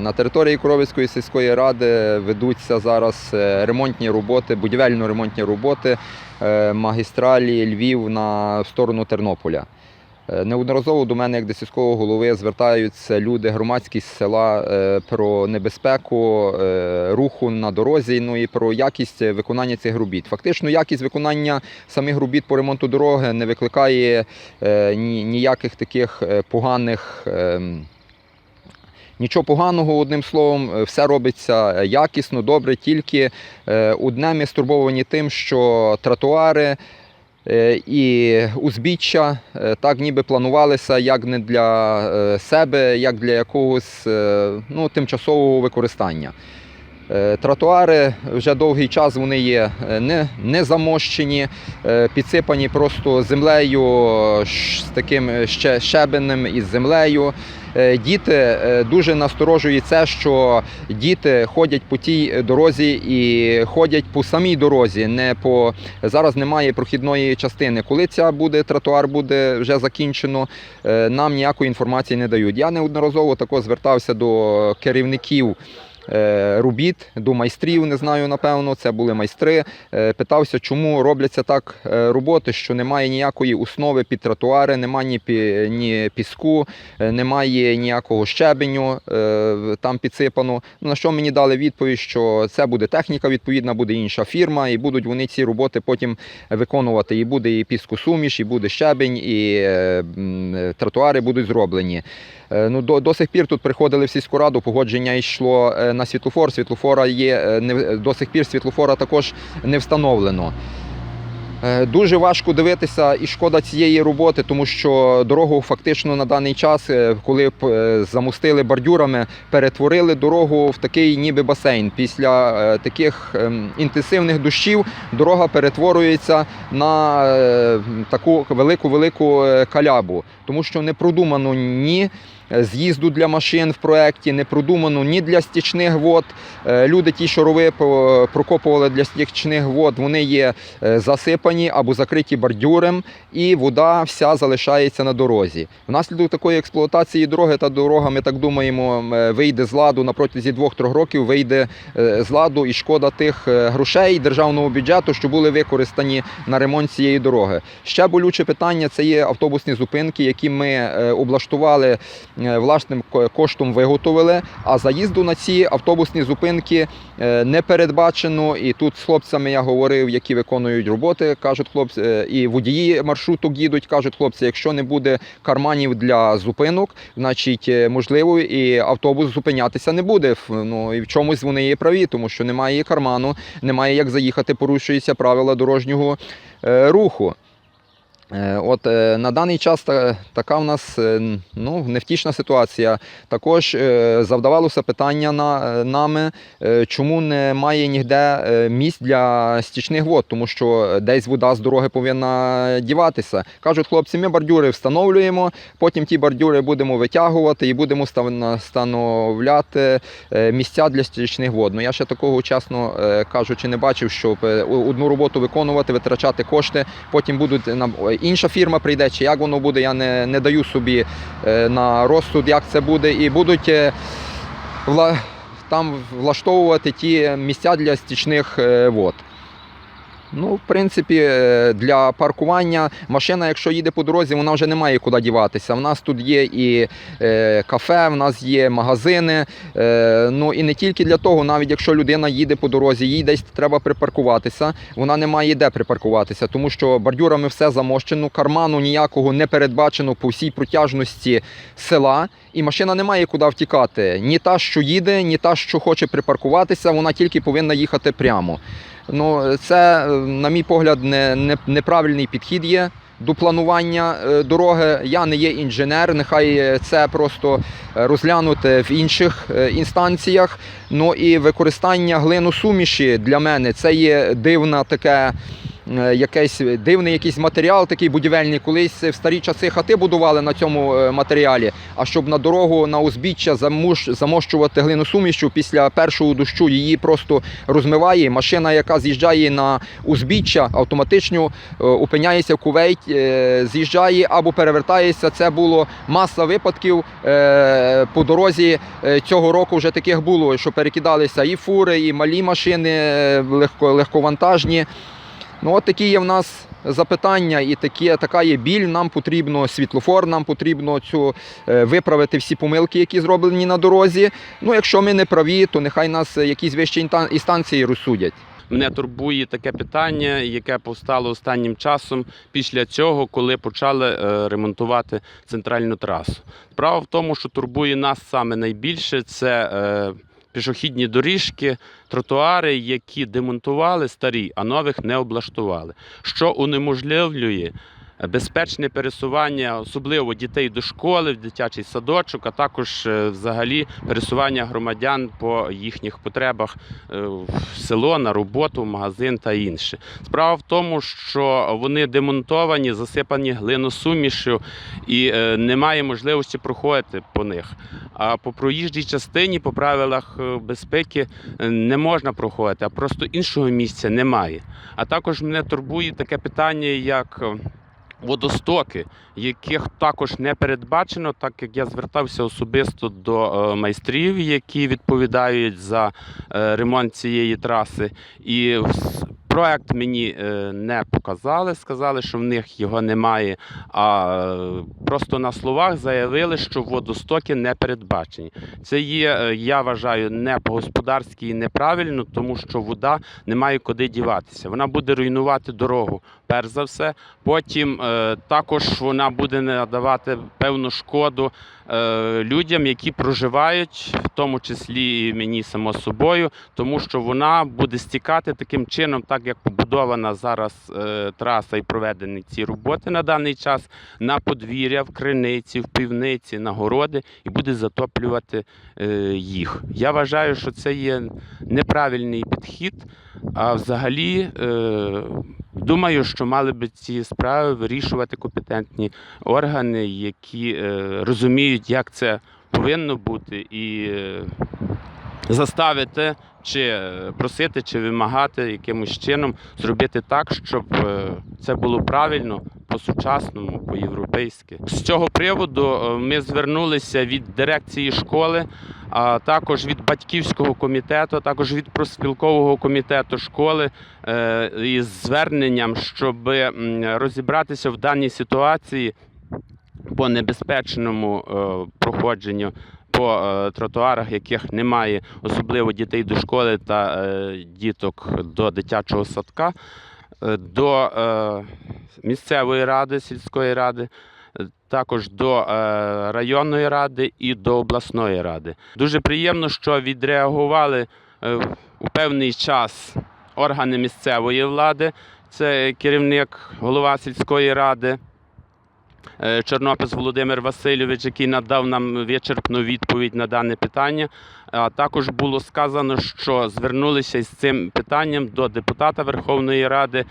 На території Коровицької сільської ради ведуться зараз е, ремонтні роботи, будівельно-ремонтні роботи е, магістралі Львів на сторону Тернополя. Е, Неодноразово до мене, як до сільського голови, звертаються люди, громадськість села про небезпеку руху на дорозі, ну і про якість виконання цих робіт. Фактично, якість виконання самих робіт по ремонту дороги не викликає ніяких таких поганих. Нічого поганого, одним словом, е, все робиться якісно, добре, тільки е, одне ми стурбовані тим, що тротуари е, і узбіччя так ніби планувалися як не для себе, як для якогось ну, тимчасового використання. Тротуари вже довгий час вони є не, не замощені, підсипані просто землею з таким ще щебенем із землею. Е, Діти е, дуже насторожує це, що діти ходять по тій дорозі і ходять по самій дорозі. Не по зараз немає прохідної частини. Коли ця буде тротуар буде вже закінчено, е, нам ніякої інформації не дають. Я неодноразово також звертався до керівників. Е, Робіт до майстрів, не знаю, напевно, це були майстри. Е, Питався, чому робляться так е, роботи, що немає ніякої основи під тротуари, немає ні, пі- ні піску, немає ніякого щебеню там підсипано. Ну, На що мені дали відповідь, що це буде техніка, відповідна, буде інша фірма, і будуть вони ці роботи потім виконувати. І буде і піскосуміш, і буде щебень, і тротуари будуть зроблені. Е, Ну, до, до сих пір тут приходили в сільську раду, погодження йшло е, на світлофор. Світлофора є е, не, до сих пір світлофора також не встановлено. Дуже важко дивитися і шкода цієї роботи, тому що дорогу фактично на даний час, коли замостили бордюрами, перетворили дорогу в такий ніби басейн. Після таких ем, інтенсивних дощів дорога перетворюється на таку велику-велику е, калябу, тому що не продумано ні з'їзду для машин в проєкті, не продумано ні для стічних вод. Е, Люди, ті, що рови прокопували для стічних вод, вони є е, засипані або закриті бордюром, і вода вся залишається на дорозі. Внаслідок такої експлуатації дороги та дорога, ми так думаємо, е, вийде з ладу на протязі 2-3 років, вийде е, з ладу і шкода тих е, грошей державного бюджету, що були використані на ремонт цієї дороги. Ще болюче питання це є автобусні зупинки, які ми е, облаштували е, власним коштом виготовили. А заїзду на ці автобусні зупинки е, не передбачено. І тут з хлопцями я говорив, які виконують роботи, кажуть хлопці, е, і водії маршруток їдуть, кажуть хлопці, якщо не буде карманів для зупинок, значить е, можливо і автобус зупинятися не буде. Ну і в чомусь вони є праві, тому що немає карману, немає як заїхати, порушуються правила дорожнього е, руху. Е, От е, на даний час така в нас е, ну, невтішна ситуація. Також завдавалося питання на, нами, чому немає ніде місць для стічних вод, тому що десь вода з дороги повинна діватися. Кажуть хлопці, ми бордюри встановлюємо, потім ті бордюри будемо витягувати і будемо встановляти місця для стічних вод. Ну я ще такого чесно кажучи, не бачив, щоб одну роботу виконувати, витрачати кошти, потім будуть нам інша фірма прийде, чи як воно буде, я не, не даю собі е, на розсуд, як це буде, і будуть е, там влаштовувати ті місця для стічних е, вод. Ну, в принципі, е, для паркування машина, якщо їде по дорозі, вона вже не має куди діватися. У нас тут є і е, кафе, в нас є магазини. Е, ну і не тільки для того, навіть якщо людина їде по дорозі, їй десь треба припаркуватися, вона не має де припаркуватися, тому що бордюрами все замощено, карману ніякого не передбачено по всій протяжності села, і машина не має куди втікати. Ні та, що їде, ні та, що хоче припаркуватися, вона тільки повинна їхати прямо. Ну, це, е, на мій погляд, не, не, неправильний підхід є до планування е, дороги. Я не є інженер, нехай е, це просто розглянути в інших інстанціях. Ну і використання глиносуміші для мене це є дивна таке. Е, якийсь дивний якийсь матеріал, такий будівельний. Колись в старі часи хати будували на цьому е, матеріалі. А щоб на дорогу на узбіччя замощувати глину сумішю, після першого дощу її просто розмиває. Машина, яка з'їжджає на узбіччя, автоматично е, опиняється в кувейт, з'їжджає або перевертається. Це було маса випадків по дорозі цього року. Вже таких було, що перекидалися і фури, і малі машини легко, легковантажні. Ну, от такі є в нас запитання, і такі, така є біль. Нам потрібно світлофор, нам потрібно цю е, виправити всі помилки, які зроблені на дорозі. Ну, якщо ми не праві, то нехай нас якісь вищі інстанції розсудять. Мене турбує таке питання, яке повстало останнім часом після цього, коли почали е, ремонтувати центральну трасу. Справа в тому, що турбує нас саме найбільше це е, пішохідні доріжки, тротуари, які демонтували старі, а нових не облаштували, що унеможливлює. Безпечне пересування, особливо дітей до школи, в дитячий садочок, а також е, взагалі пересування громадян по їхніх потребах е, в село, на роботу, в магазин та інше. Справа в тому, що вони демонтовані, засипані глиносумішю і е, немає можливості проходити по них. А по проїжджій частині, по правилах безпеки, не можна проходити, а просто іншого місця немає. А також мене турбує таке питання, як водостоки, яких також не передбачено, так як я звертався особисто до е, майстрів, які відповідають за е, ремонт цієї траси. І проект мені е, не показали, сказали, що в них його немає. А просто на словах заявили, що водостоки не передбачені. Це є, я вважаю, не по-господарськи і неправильно, тому що вода не має куди діватися. Вона буде руйнувати дорогу, перш за все. Потім е, також вона буде надавати певну шкоду е, людям, які проживають, в тому числі і мені само собою, тому що вона буде стікати таким чином, так як побудована зараз е, траса і проведені ці роботи на даний час на подвір'я, в криниці, в півниці, на городи і буде затоплювати їх. Я вважаю, що це є неправильний підхід. А взагалі, думаю, що мали би ці справи вирішувати компетентні органи, які е, розуміють, як це повинно бути, і е, заставити чи е, просити, чи вимагати якимось чином зробити так, щоб е, це було правильно. По-сучасному, по-європейськи. З цього приводу е, ми звернулися від дирекції школи, а також від батьківського комітету, також від проспілкового комітету школи із зверненням, щоб розібратися в даній ситуації по небезпечному проходженню по е, тротуарах, яких немає, особливо дітей до школи та е, діток до дитячого садка, е, до місцевої ради, сільської ради. Також до районної ради і до обласної ради. Дуже приємно, що відреагували у певний час органи місцевої влади. Це керівник, голова сільської ради Чорнопис Володимир Васильович, який надав нам вичерпну відповідь на дане питання. А також було сказано, що звернулися із цим питанням до депутата Верховної Ради